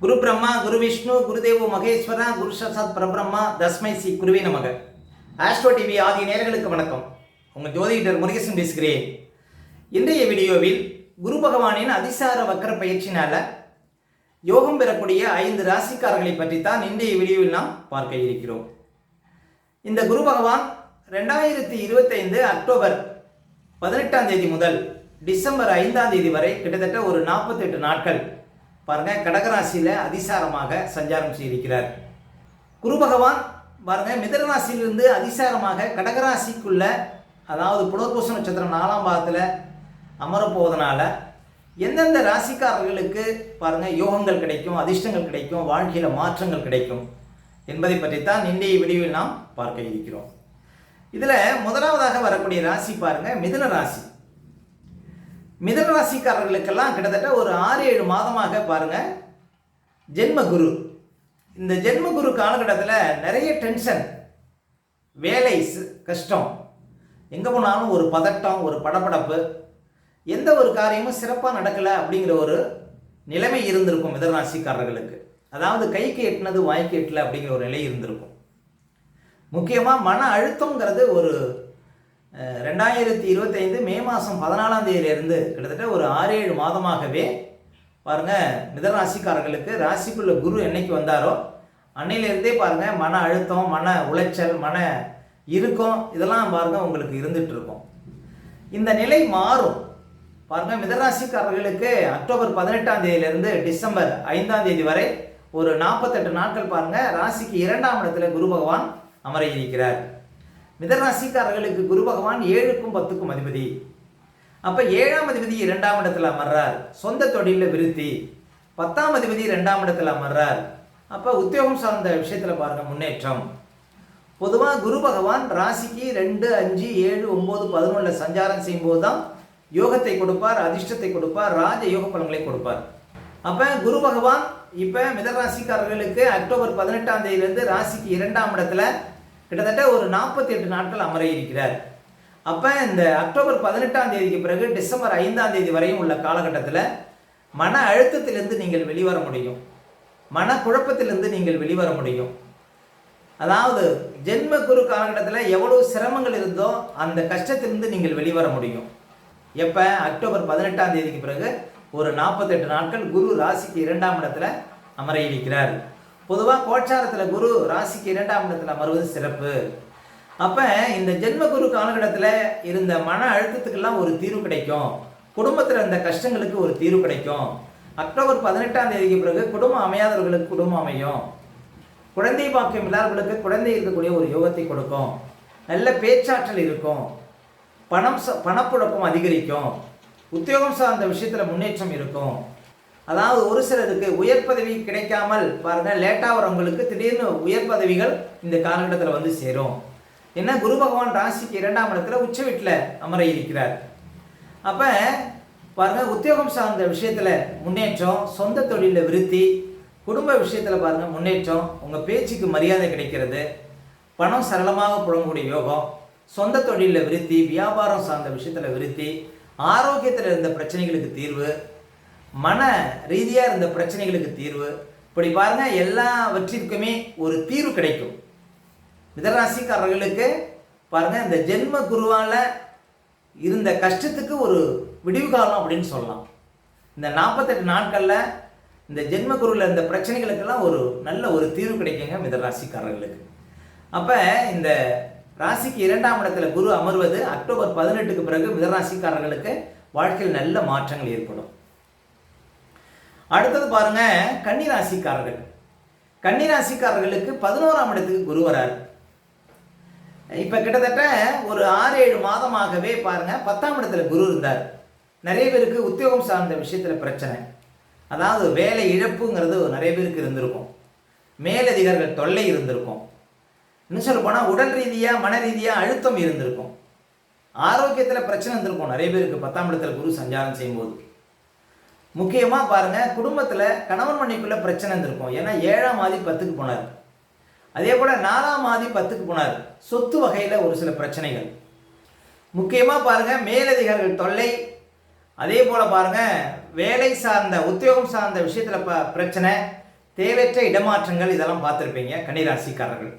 குரு பிரம்மா குரு விஷ்ணு குருதேவ மகேஸ்வரா குரு சசாத் பரபிரம்மா தஸ்மை சி குருவே நமக. ஆஸ்ட்ரோ டிவி ஆகிய நேர்களுக்கு வணக்கம். உங்கள் ஜோதிடர் முருகேசன் பேசுகிறேன். இன்றைய வீடியோவில் குரு பகவானின் அதிசார வக்கர பயிற்சினால யோகம் பெறக்கூடிய ஐந்து ராசிக்காரர்களை பற்றி தான் இன்றைய வீடியோவில் நாம் பார்க்க இருக்கிறோம். இந்த குரு பகவான் ரெண்டாயிரத்தி இருபத்தைந்து அக்டோபர் பதினெட்டாம் தேதி முதல் டிசம்பர் ஐந்தாம் தேதி வரை கிட்டத்தட்ட ஒரு நாற்பத்தெட்டு நாட்கள் பாருங்க கடகராசியில் அதிசாரமாக சஞ்சாரம் செய்திருக்கிறார். குரு பகவான் பாருங்க மிதனராசியிலிருந்து அதிசாரமாக கடகராசிக்குள்ள அதாவது புனர்பூச நட்சத்திரம் நாலாம் பாகத்தில் அமரப்போவதனால எந்தெந்த ராசிக்காரர்களுக்கு பாருங்க யோகங்கள் கிடைக்கும் அதிர்ஷ்டங்கள் கிடைக்கும் வாழ்க்கையில் மாற்றங்கள் கிடைக்கும் என்பதை பற்றித்தான் இன்றைய விடிவில் நாம் பார்க்க இருக்கிறோம். இதில் முதலாவதாக வரக்கூடிய ராசி பாருங்க மிதுன ராசி. மிதனராசிக்காரர்களுக்கெல்லாம் கிட்டத்தட்ட ஒரு ஆறு ஏழு மாதமாக பாருங்க ஜென்ம குரு இந்த ஜென்ம குரு காலகட்டத்தில் நிறைய டென்ஷன் வேலை கஷ்டம். எங்கே போனாலும் ஒரு பதட்டம் ஒரு படபடப்பு. எந்த ஒரு காரியமும் சிறப்பாக நடக்கலை அப்படிங்கிற ஒரு நிலைமை இருந்திருக்கும் மிதனராசிக்காரர்களுக்கு. அதாவது கைக்கு எட்டினது வாய்க்கு எட்டலை அப்படிங்கிற ஒரு நிலை இருந்திருக்கும். முக்கியமாக மன அழுத்தங்கிறது ஒரு ரெண்டாயிரத்தி இருபத்தைந்து மே மாதம் பதினாலாம் தேதியிலிருந்து கிட்டத்தட்ட ஒரு ஆறு ஏழு மாதமாகவே பாருங்கள் மிதராசிக்காரர்களுக்கு ராசிக்குள்ள குரு என்னைக்கு வந்தாரோ அன்னையிலேருந்தே பாருங்கள் மன அழுத்தம் மன உளைச்சல் மன இறுக்கம் இதெல்லாம் பாருங்கள் உங்களுக்கு இருந்துகிட்ருக்கும் இந்த நிலை மாறும். பாருங்கள் மிதராசிக்காரர்களுக்கு அக்டோபர் பதினெட்டாம் தேதியிலிருந்து டிசம்பர் ஐந்தாம் தேதி வரை ஒரு நாற்பத்தெட்டு நாட்கள் பாருங்கள் ராசிக்கு இரண்டாம் இடத்துல குரு பகவான் அமர இருக்கிறார். மிதராசிக்காரர்களுக்கு குரு பகவான் ஏழுக்கும் பத்துக்கும் அதிபதி. அப்ப ஏழாம் அதிபதி இரண்டாம் இடத்துல அமர்றார். சொந்த தொழிலில் விருத்தி. பத்தாம் அதிபதி இரண்டாம் இடத்துல அமர்றார். அப்ப உத்தியோகம் சார்ந்த விஷயத்துல பாருங்க முன்னேற்றம். பொதுவாக குரு பகவான் ராசிக்கு ரெண்டு அஞ்சு ஏழு ஒன்பது பதினொன்றில் சஞ்சாரம் செய்யும்போது தான் யோகத்தை கொடுப்பார் அதிர்ஷ்டத்தை கொடுப்பார் ராஜ யோக பலன்களை கொடுப்பார். அப்ப குரு பகவான் இப்ப மிதராசிக்காரர்களுக்கு அக்டோபர் பதினெட்டாம் தேதியிலிருந்து ராசிக்கு இரண்டாம் இடத்துல கிட்டத்தட்ட ஒரு நாற்பத்தி எட்டு நாட்கள் அமர இருக்கிறார் அப்போ இந்த அக்டோபர் பதினெட்டாம் தேதிக்கு பிறகு டிசம்பர் ஐந்தாம் தேதி வரையும் உள்ள காலகட்டத்தில் மன அழுத்தத்திலிருந்து நீங்கள் வெளிவர முடியும். மன குழப்பத்திலிருந்து நீங்கள் வெளிவர முடியும். அதாவது ஜென்ம குரு காலகட்டத்தில் எவ்வளவு சிரமங்கள் இருந்தோ அந்த கஷ்டத்திலிருந்து நீங்கள் வெளிவர முடியும். எப்போ? அக்டோபர் பதினெட்டாம் தேதிக்கு பிறகு ஒரு நாற்பத்தெட்டு நாட்கள் குரு ராசிக்கு இரண்டாம் இடத்துல அமர இருக்கிறார் பொதுவாக கோச்சாரத்தில் குரு ராசிக்கு இரண்டாம் இடத்துல அமர்வது சிறப்பு. அப்போ இந்த ஜென்ம குரு காலகட்டத்தில் இருந்த மன அழுத்தத்துக்கெல்லாம் ஒரு தீர்வு கிடைக்கும். குடும்பத்தில் இருந்த கஷ்டங்களுக்கு ஒரு தீர்வு கிடைக்கும். அக்டோபர் பதினெட்டாம் தேதிக்கு பிறகு குடும்பம் அமையாதவர்களுக்கு குடும்பம் அமையும். குழந்தை பாக்கியம் இல்லாதவர்களுக்கு குழந்தை இருக்கக்கூடிய ஒரு யோகத்தை கொடுக்கும். நல்ல பேச்சாற்றல் இருக்கும். பணம் ச- பணப்புழக்கம் அதிகரிக்கும். உத்தியோகம் சார்ந்த விஷயத்தில் முன்னேற்றம் இருக்கும். அதாவது ஒரு சிலருக்கு உயர் பதவி கிடைக்காமல் பாருங்க லேட்டாக வரவங்களுக்கு திடீர்னு உயர் பதவிகள் இந்த காலகட்டத்தில் வந்து சேரும். ஏன்னா குரு பகவான் ராசிக்கு இரண்டாம் இடத்துல உச்ச வீட்டில் அமர இருக்கிறார். அப்போ பாருங்க உத்தியோகம் சார்ந்த விஷயத்தில் முன்னேற்றம் சொந்த தொழிலில் விருத்தி குடும்ப விஷயத்தில் பாருங்க முன்னேற்றம் உங்கள் பேச்சுக்கு மரியாதை கிடைக்கிறது பணம் சரளமாக புழங்கக்கூடிய யோகம் சொந்த தொழிலில் விருத்தி வியாபாரம் சார்ந்த விஷயத்தில் விருத்தி ஆரோக்கியத்தில் இருந்த பிரச்சனைகளுக்கு தீர்வு மன ரீதியாக இருந்த பிரச்சனைகளுக்கு தீர்வு. இப்படி பாருங்க எல்லாவற்றிற்குமே ஒரு தீர்வு கிடைக்கும். மிதராசிக்காரர்களுக்கு பாருங்க இந்த ஜென்ம குருவால இருந்த கஷ்டத்துக்கு ஒரு விடிவு காலம் அப்படின்னு சொல்லலாம். இந்த நாற்பத்தெட்டு நாட்களில் இந்த ஜென்ம குருவில் இருந்த பிரச்சனைகளுக்கெல்லாம் ஒரு நல்ல ஒரு தீர்வு கிடைக்குங்க மிதராசிக்காரர்களுக்கு. அப்போ இந்த ராசிக்கு இரண்டாம் இடத்துல குரு அமர்வது அக்டோபர் பதினெட்டுக்கு பிறகு மிதராசிக்காரர்களுக்கு வாழ்க்கையில் நல்ல மாற்றங்கள் ஏற்படும். அடுத்தது பாருங்க கன்னிராசிக்காரர்கள். கன்னிராசிக்காரர்களுக்கு பதினோராம் இடத்துக்கு குரு வரார். இப்போ கிட்டத்தட்ட ஒரு ஆறு ஏழு மாதமாகவே பாருங்க பத்தாம் இடத்துல குரு இருந்தார். நிறைய பேருக்கு உத்தியோகம் சார்ந்த விஷயத்தில் பிரச்சனை. அதாவது வேலை இழப்புங்கிறது நிறைய பேருக்கு இருந்திருக்கும். மேலதிகாரிகள் தொல்லை இருந்திருக்கும். இன்னும் சொல்ல போனால் உடல் ரீதியாக மன ரீதியாக அழுத்தம் இருந்திருக்கும். ஆரோக்கியத்தில் பிரச்சனை இருந்திருக்கும். நிறைய பேருக்கு பத்தாம் இடத்துல குரு சஞ்சாரம் செய்யும்போது. முக்கியமாக பாருங்கள் குடும்பத்தில் கணவன் மனைவிக்குள்ள பிரச்சனை இருந்திருக்கும். ஏன்னா ஏழாம் மாதி பத்துக்கு போனார். அதே போல் நாலாம் மாதி பத்துக்கு போனார். சொத்து வகையில் ஒரு சில பிரச்சனைகள். முக்கியமாக பாருங்கள் மேலதிகாரிகள் தொல்லை. அதே போல் பாருங்க வேலை சார்ந்த உத்தியோகம் சார்ந்த விஷயத்தில் ப பிரச்சனை. தேவையற்ற இடமாற்றங்கள் இதெல்லாம் பார்த்துருப்பீங்க கன்னிராசிக்காரர்கள்.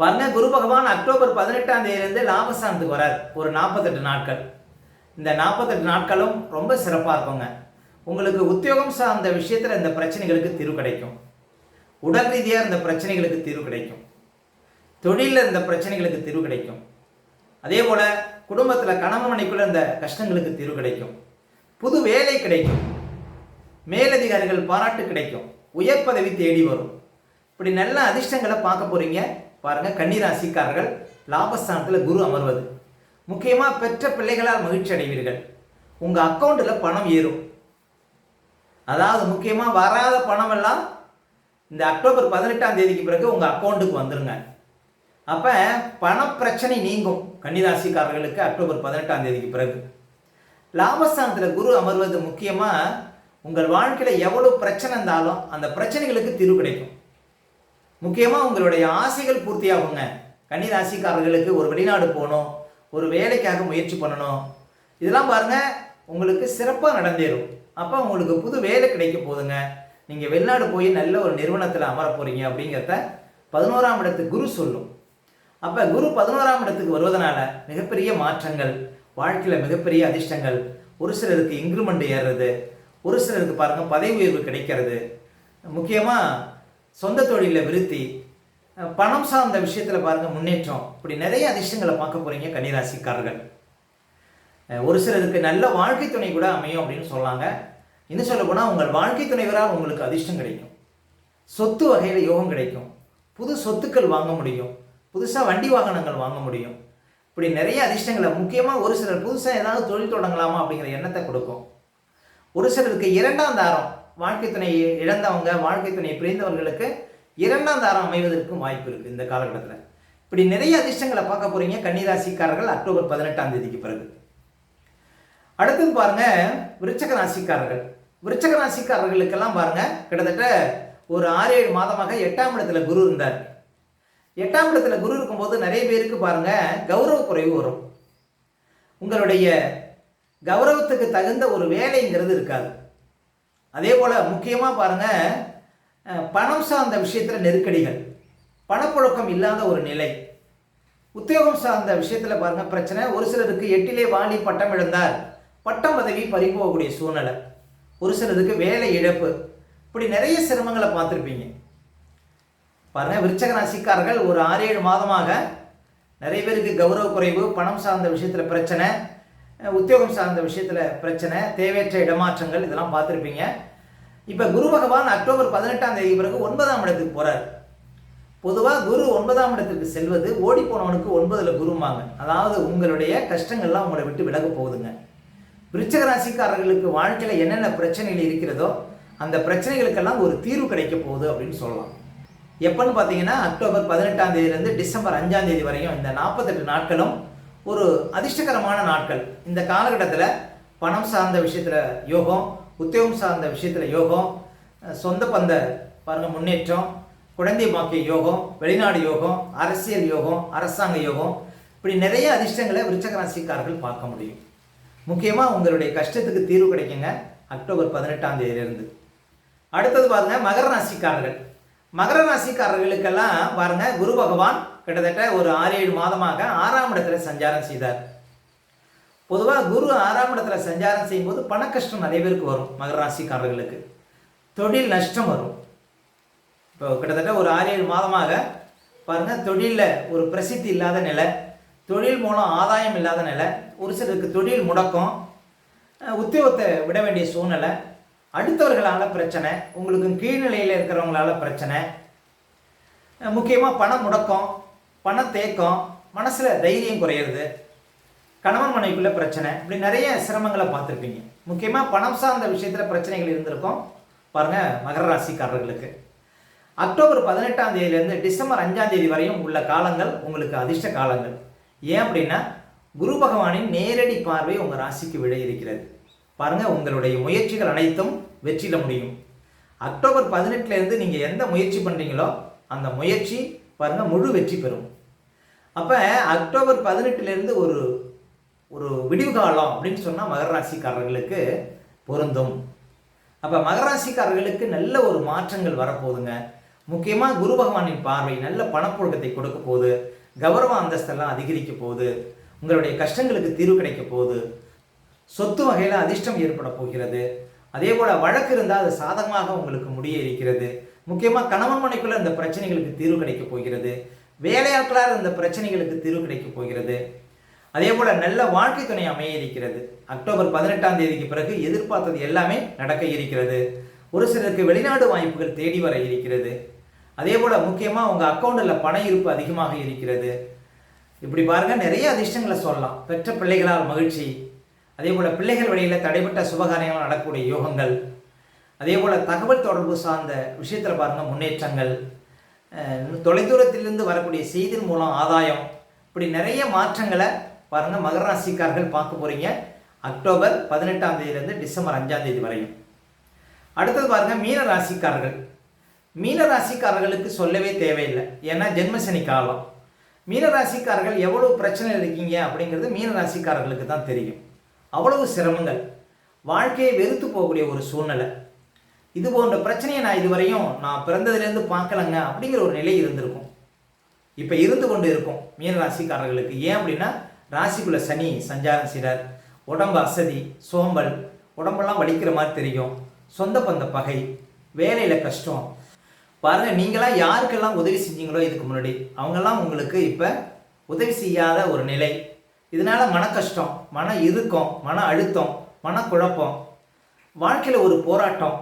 பாருங்க குரு பகவான் அக்டோபர் பதினெட்டாம் தேதியிலேருந்து லாபஸ்தானத்துக்கு வரார். ஒரு நாற்பத்தெட்டு நாட்கள். இந்த நாற்பத்தெட்டு நாட்களும் ரொம்ப சிறப்பாக இருக்குங்க. உங்களுக்கு உத்தியோகம் சார்ந்த விஷயத்தில் இந்த பிரச்சனைகளுக்கு தீர்வு கிடைக்கும். உடல் ரீதியாக இந்த பிரச்சனைகளுக்கு தீர்வு கிடைக்கும். தொழிலில் இந்த பிரச்சனைகளுக்கு தீர்வு கிடைக்கும். அதே போல் குடும்பத்தில் கணவன் மனைக்குள்ள இந்த கஷ்டங்களுக்கு தீர்வு கிடைக்கும். புது வேலை கிடைக்கும். மேலதிகாரிகள் பாராட்டு கிடைக்கும். உயர் பதவி தேடி வரும். இப்படி நல்ல அதிர்ஷ்டங்களை பார்க்க போறீங்க. பாருங்க கன்னிராசிக்காரர்கள் லாபஸ்தானத்தில் குரு அமர்வது. முக்கியமாக பெற்ற பிள்ளைகளால் மகிழ்ச்சி அடைவீர்கள். உங்கள் அக்கௌண்ட்டில் பணம் ஏறும். அதாவது முக்கியமாக வராத பணமெல்லாம் இந்த அக்டோபர் பதினெட்டாம் தேதிக்கு பிறகு உங்கள் அக்கௌண்ட்டுக்கு வந்துருங்க. அப்போ பணப்பிரச்சனை நீங்கும் கன்னிராசிக்காரர்களுக்கு அக்டோபர் பதினெட்டாம் தேதிக்கு பிறகு. லாபஸ்தானத்தில் குரு அமர்வது முக்கியமாக உங்கள் வாழ்க்கையில் எவ்வளோ பிரச்சனை இருந்தாலும் அந்த பிரச்சனைகளுக்கு தீர்வு கிடைக்கும். முக்கியமாக உங்களுடைய ஆசைகள் பூர்த்தியாகுங்க. கன்னிராசிக்காரர்களுக்கு ஒரு வெளிநாடு போகணும் ஒரு வேலைக்காக முயற்சி பண்ணணும். இதெல்லாம் பாருங்கள் உங்களுக்கு சிறப்பாக நடந்தேறும். அப்போ உங்களுக்கு புது வேலை கிடைக்க போதுங்க நீங்கள் வெளிநாடு போய் நல்ல ஒரு நிறுவனத்தில் அமர போகிறீங்க அப்படிங்கிறத பதினோராம் இடத்துக்கு குரு சொல்லும். அப்போ குரு பதினோராம் இடத்துக்கு வருவதனால மிகப்பெரிய மாற்றங்கள் வாழ்க்கையில் மிகப்பெரிய அதிர்ஷ்டங்கள். ஒரு சிலருக்கு இன்க்ரிமெண்ட் ஏறுறது ஒரு சிலருக்கு பாருங்கள் பதவி உயர்வு கிடைக்கிறது. முக்கியமாக சொந்த தொழிலில் விருத்தி பணம் சார்ந்த விஷயத்தில் பாருங்கள் முன்னேற்றம். இப்படி நிறைய அதிர்ஷ்டங்களை பார்க்க போகிறீங்க கன்னிராசிக்காரர்கள். ஒரு சிலருக்கு நல்ல வாழ்க்கை துணை கூட அமையும் அப்படின்னு சொல்லாங்க. இன்னும் சொல்ல போனால் உங்கள் வாழ்க்கை துணைவரால் உங்களுக்கு அதிர்ஷ்டம் கிடைக்கும். சொத்து வகையில் யோகம் கிடைக்கும். புது சொத்துக்கள் வாங்க முடியும். புதுசாக வண்டி வாகனங்கள் வாங்க முடியும். இப்படி நிறைய அதிர்ஷ்டங்களை முக்கியமாக ஒரு சிலர் புதுசாக ஏதாவது தொழில் தொடங்கலாமா அப்படிங்கிற எண்ணத்தை கொடுக்கும். ஒரு சிலருக்கு இரண்டாம் தாரம் வாழ்க்கை துணை இழந்தவங்க வாழ்க்கை துணை பிரிந்தவர்களுக்கு இரண்டாம் தாரம் அமைவதற்கும் வாய்ப்பு இருக்குது இந்த காலகட்டத்தில். இப்படி நிறைய அதிர்ஷ்டங்களை பார்க்க போகிறீங்க கன்னிராசிக்காரர்கள் அக்டோபர் பதினெட்டாம் தேதிக்கு பிறகு. அடுத்தது பாருங்க விருச்சக ராசிக்காரர்கள். விருச்சக ராசிக்காரர்களுக்கெல்லாம் பாருங்க கிட்டத்தட்ட ஒரு ஆறு ஏழு மாதமாக எட்டாம் இடத்துல குரு இருந்தார். எட்டாம் இடத்துல குரு இருக்கும்போது நிறைய பேருக்கு பாருங்க கௌரவ குறைவு வரும். உங்களுடைய கௌரவத்துக்கு தகுந்த ஒரு வேலைங்கிறது இருக்காது. அதே போல் முக்கியமாக பாருங்க பணம் சார்ந்த விஷயத்தில் நெருக்கடிகள். பணப்புழக்கம் இல்லாத ஒரு நிலை. உத்தியோகம் சார்ந்த விஷயத்தில் பாருங்க பிரச்சனை. ஒரு சிலருக்கு எட்டிலே வாணி பட்டம் இழந்தார். பட்டம் பதவி பறிபோகக்கூடிய சூழ்நிலை ஒரு சிலருக்கு வேலை இழப்பு இப்படி நிறைய சிரமங்களை பார்த்துருப்பீங்க. பாருங்கள் விருச்சக ராசிக்காரர்கள் ஒரு ஆறு ஏழு மாதமாக நிறைய பேருக்கு கௌரவ குறைவு பணம் சார்ந்த விஷயத்தில் பிரச்சனை உத்தியோகம் சார்ந்த விஷயத்தில் பிரச்சனை தேவையற்ற இடமாற்றங்கள் இதெல்லாம் பார்த்துருப்பீங்க. இப்போ குரு பகவான் அக்டோபர் பதினெட்டாம் தேதி பிறகு ஒன்பதாம் இடத்துக்கு போகிறார் பொதுவாக குரு ஒன்பதாம் இடத்திற்கு செல்வது ஓடி போனவனுக்கு ஒன்பதில் குருமாங்க அதாவது உங்களுடைய கஷ்டங்கள்லாம் உங்களை விட்டு விலக போகுதுங்க. விருச்சக ராசிக்காரர்களுக்கு வாழ்க்கையில் என்னென்ன பிரச்சனைகள் இருக்கிறதோ அந்த பிரச்சனைகளுக்கெல்லாம் ஒரு தீர்வு கிடைக்க போகுது அப்படின்னு சொல்லலாம். எப்போன்னு பார்த்தீங்கன்னா அக்டோபர் பதினெட்டாம் தேதியிலேருந்து டிசம்பர் அஞ்சாம் தேதி வரையும் இந்த நாற்பத்தெட்டு நாட்களும் ஒரு அதிர்ஷ்டகரமான நாட்கள். இந்த காலகட்டத்தில் பணம் சார்ந்த விஷயத்தில் யோகம் உத்தியோகம் சார்ந்த விஷயத்தில் யோகம் சொந்த பந்த பாருங்கள் முன்னேற்றம் குழந்தை பாக்கிய யோகம் வெளிநாடு யோகம் அரசியல் யோகம் அரசாங்க யோகம் இப்படி நிறைய அதிர்ஷ்டங்களை விருச்சகராசிக்காரர்கள் பார்க்க முடியும். முக்கியமாக உங்களுடைய கஷ்டத்துக்கு தீர்வு கிடைக்குங்க. அக்டோபர் பதினெட்டாம் தேதியிலிருந்து. அடுத்தது பாருங்க மகர ராசிக்காரர்கள். மகர ராசிக்காரர்களுக்கெல்லாம் பாருங்க குரு பகவான் கிட்டத்தட்ட ஒரு ஆறு ஏழு மாதமாக ஆறாம் இடத்துல சஞ்சாரம் செய்தார். பொதுவாக குரு ஆறாம் இடத்துல சஞ்சாரம் செய்யும்போது பண கஷ்டம் நிறைய பேருக்கு வரும் மகர ராசிக்காரர்களுக்கு. தொழில் நஷ்டம் வரும். இப்போ கிட்டத்தட்ட ஒரு ஆறு ஏழு மாதமாக பாருங்க தொழிலில் ஒரு பிரசித்தி இல்லாத நிலை. தொழில் மூலம் ஆதாயம் இல்லாத நிலை ஒரு சிலருக்கு தொழில் முடக்கம் உத்தியோகத்தை விட வேண்டிய சூழ்நிலை அடுத்தவர்களால் பிரச்சனை உங்களுக்கு கீழ்நிலையில் இருக்கிறவங்களால பிரச்சனை முக்கியமாக பண முடக்கம் பண தேக்கம் மனசில் தைரியம் குறையிறது கணவன் மனைவிக்குள்ள பிரச்சனை இப்படி நிறைய சிரமங்களை பார்த்துருப்பீங்க. முக்கியமாக பணம் சார்ந்த விஷயத்தில் பிரச்சனைகள் இருந்திருக்கும். பாருங்க மகர ராசிக்காரர்களுக்கு. அக்டோபர் பதினெட்டாம் தேதியிலேருந்து டிசம்பர் அஞ்சாம் தேதி வரையும் உள்ள காலங்கள் உங்களுக்கு அதிர்ஷ்ட காலங்கள். ஏன் அப்படின்னா குரு பகவானின் நேரடி பார்வை உங்கள் ராசிக்கு விட இருக்கிறது. பாருங்கள் உங்களுடைய முயற்சிகள் அனைத்தும் வெற்றியில் முடியும். அக்டோபர் பதினெட்டுலேருந்து நீங்கள் எந்த முயற்சி பண்ணுறீங்களோ அந்த முயற்சி பாருங்கள் முழு வெற்றி பெறும். அப்போ அக்டோபர் பதினெட்டுலேருந்து ஒரு ஒரு விடிவு காலம் அப்படின்னு சொன்னால் மகர ராசிக்காரர்களுக்கு பொருந்தும். அப்போ மகராசிக்காரர்களுக்கு நல்ல ஒரு மாற்றங்கள் வரப்போகுதுங்க. முக்கியமாக குரு பகவானின் பார்வை நல்ல பணப்புழக்கத்தை கொடுக்க போகுது. கௌரவ அந்தஸ்தெல்லாம் அதிகரிக்க போகுது. உங்களுடைய கஷ்டங்களுக்கு தீர்வு கிடைக்க போகுது. சொத்து வகையில் அதிர்ஷ்டம் ஏற்பட போகிறது. அதே போல் வழக்கு இருந்தால் அது சாதகமாக உங்களுக்கு முடிய இருக்கிறது. முக்கியமாக கணவன் மனைக்குள்ள இந்த பிரச்சனைகளுக்கு தீர்வு கிடைக்க போகிறது. வேலையாட்களால் இந்த பிரச்சனைகளுக்கு தீர்வு கிடைக்க போகிறது. அதே போல் நல்ல வாழ்க்கை துணை அமைய இருக்கிறது. அக்டோபர் பதினெட்டாம் தேதிக்கு பிறகு எதிர்பார்த்தது எல்லாமே நடக்க இருக்கிறது. ஒரு சிலருக்கு வெளிநாடு வாய்ப்புகள் தேடி வர இருக்கிறது. அதே போல் முக்கியமாக உங்கள் அக்கௌண்ட்டில் பண இருப்பு அதிகமாக இருக்கிறது. இப்படி பாருங்கள் நிறைய அதிர்ஷ்டங்களை சொல்லலாம். பெற்ற பிள்ளைகளால் மகிழ்ச்சி. அதே போல் பிள்ளைகள் வழியில் தடைப்பட்ட சுபகாரியங்கள் நடக்கக்கூடிய யோகங்கள். அதே போல் தகவல் தொடர்பு சார்ந்த விஷயத்தில் பாருங்கள் முன்னேற்றங்கள். தொலைதூரத்திலிருந்து வரக்கூடிய செய்தியின் மூலம் ஆதாயம். இப்படி நிறைய மாற்றங்களை பாருங்கள் மகர ராசிக்காரர்கள் பார்க்க போகிறீங்க அக்டோபர் பதினெட்டாம் தேதியிலேருந்து டிசம்பர் அஞ்சாம் தேதி வரையும். அடுத்தது பாருங்கள் மீன ராசிக்காரர்கள். மீனராசிக்காரர்களுக்கு சொல்லவே தேவையில்லை. ஏன்னா ஜென்மசனி காலம். மீனராசிக்காரர்கள் எவ்வளவு பிரச்சனை இருக்கீங்க அப்படிங்கிறது மீனராசிக்காரர்களுக்கு தான் தெரியும். அவ்வளவு சிரமங்கள். வாழ்க்கையை வெறுத்து போகக்கூடிய ஒரு சூழ்நிலை. இது போன்ற பிரச்சனையை நான் இதுவரையும் நான் பிறந்ததுலேருந்து பார்க்கலங்க அப்படிங்கிற ஒரு நிலை இருந்திருக்கும். இப்போ இருந்து கொண்டு இருக்கும் மீனராசிக்காரர்களுக்கு. ஏன் அப்படின்னா ராசிக்குள்ள சனி சஞ்சாரம் செய்கிறார் உடம்பு அசதி சோம்பல் உடம்பெல்லாம் வலிக்கிற மாதிரி தெரியும். சொந்த பந்த பகை வேலையில் கஷ்டம் பாருங்க நீங்களாம் யாருக்கெல்லாம் உதவி செஞ்சீங்களோ இதுக்கு முன்னாடி அவங்கெல்லாம் உங்களுக்கு இப்போ உதவி செய்யாத ஒரு நிலை. இதனால மன கஷ்டம் மன இறுக்கம் மன அழுத்தம் மனக்குழப்பம் வாழ்க்கையில் ஒரு போராட்டம்.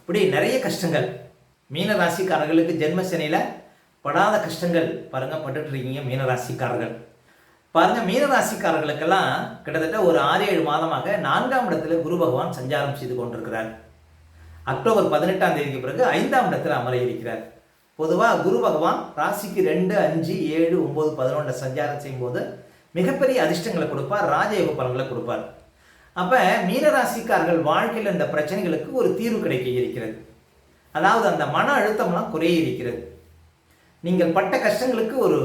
இப்படி நிறைய கஷ்டங்கள். மீன ராசிக்காரர்களுக்கு ஜென்மசனியில் படாத கஷ்டங்கள் பாருங்க பட்டுட்டு இருக்கீங்க மீன ராசிக்காரர்கள். பாருங்க மீன ராசிக்காரர்களுக்கெல்லாம் கிட்டத்தட்ட ஒரு ஆறு ஏழு மாதமாக நான்காம் இடத்துல குரு பகவான் சஞ்சாரம் செய்து கொண்டிருக்கிறார். அக்டோபர் பதினெட்டாம் தேதிக்கு பிறகு ஐந்தாம் இடத்தில் அமர இருக்கிறார். பொதுவாக குரு பகவான் ராசிக்கு ரெண்டு அஞ்சு ஏழு ஒம்பது பதினொன்று சஞ்சாரம் செய்யும்போது மிகப்பெரிய அதிர்ஷ்டங்களை கொடுப்பார் ராஜயோக பலன்களை கொடுப்பார். அப்போ மீனராசிக்காரர்கள் வாழ்க்கையில் இந்த பிரச்சனைகளுக்கு ஒரு தீர்வு கிடைக்க இருக்கிறது. அதாவது அந்த மன அழுத்தம்லாம் குறைய இருக்கிறது. நீங்கள் பட்ட கஷ்டங்களுக்கு ஒரு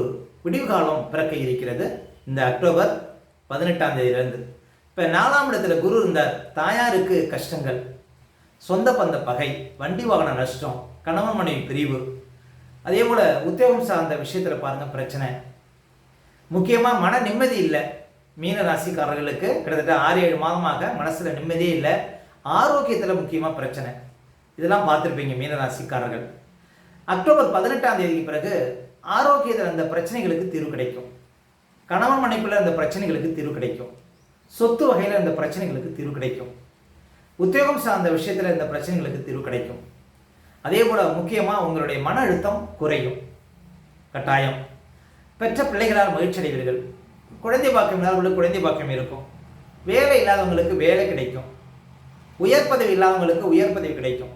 விடிவு காலம் பிறக்க இருக்கிறது இந்த அக்டோபர் பதினெட்டாம் தேதியிலிருந்து. இப்போ நாலாம் இடத்துல குரு இருந்தார். தாயாருக்கு கஷ்டங்கள். சொந்த பந்த பகை வண்டி வாகன நஷ்டம் கணவன் மனைவி பிரிவு. அதே போல் உத்தியோகம் சார்ந்த விஷயத்தில் பாருங்கள் பிரச்சனை. முக்கியமாக மன நிம்மதி இல்லை. மீன ராசிக்காரர்களுக்கு கிட்டத்தட்ட ஆறு ஏழு மாதமாக மனசில் நிம்மதியே இல்லை. ஆரோக்கியத்தில் முக்கியமாக பிரச்சனை. இதெல்லாம் பார்த்துருப்பீங்க மீன ராசிக்காரர்கள். அக்டோபர் பதினெட்டாம் தேதிக்கு பிறகு ஆரோக்கியத்தில் அந்த பிரச்சனைகளுக்கு தீர்வு கிடைக்கும். கணவன் மனைப்பில் அந்த பிரச்சனைகளுக்கு தீர்வு கிடைக்கும். சொத்து வகையில் அந்த பிரச்சனைகளுக்கு தீர்வு கிடைக்கும். உத்தியோகம் சார்ந்த விஷயத்தில் இந்த பிரச்சனைகளுக்கு தீர்வு கிடைக்கும். அதே போல் முக்கியமாக உங்களுடைய மன அழுத்தம் குறையும். கட்டாயம். பெற்ற பிள்ளைகளால் மகிழ்ச்சி அடைவீர்கள். குழந்தை பாக்கியம் இல்லாதவங்களுக்கு குழந்தை பாக்கியம் இருக்கும். வேலை இல்லாதவங்களுக்கு வேலை கிடைக்கும். உயர் பதவி இல்லாதவங்களுக்கு உயர் பதவி கிடைக்கும்.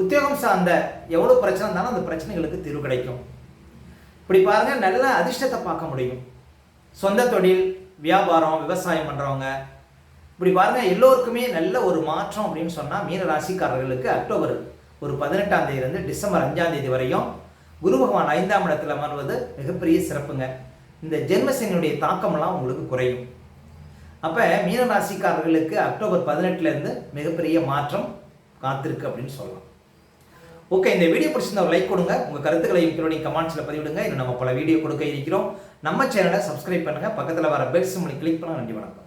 உத்தியோகம் சார்ந்த எவ்வளோ பிரச்சனை இருந்தாலும் அந்த பிரச்சனைகளுக்கு தீர்வு கிடைக்கும். இப்படி பாருங்கள் நல்ல அதிர்ஷ்டத்தை பார்க்க முடியும். சொந்த தொழில் வியாபாரம் விவசாயம் பண்ணுறவங்க இப்படி பாருங்கள் எல்லோருக்குமே நல்ல ஒரு மாற்றம் அப்படின்னு சொன்னால் மீன ராசிக்காரர்களுக்கு அக்டோபர் ஒரு பதினெட்டாம் தேதியிலேருந்து டிசம்பர் அஞ்சாம் தேதி வரையும் குரு பகவான் ஐந்தாம் இடத்துல அமர்வது மிகப்பெரிய சிறப்புங்க. இந்த ஜென்மசனியுடைய தாக்கமெல்லாம் உங்களுக்கு குறையும். அப்போ மீனராசிக்காரர்களுக்கு அக்டோபர் பதினெட்டுலேருந்து மிகப்பெரிய மாற்றம் காத்திருக்கு அப்படின்னு சொல்லலாம். ஓகே இந்த வீடியோ பிடிச்சிருந்தா ஒரு லைக் கொடுங்க. உங்கள் கருத்துக்களை கீழே கமெண்ட்ஸில் பதிவிடுங்க. இன்னும் நம்ம பல வீடியோ கொடுக்க இருக்கிறோம். நம்ம சேனலை சப்ஸ்கிரைப் பண்ணுங்கள் பக்கத்தில் வர பெல்ஸ் சிம்லை கிளிக் பண்ணால் நன்றி வணக்கம்.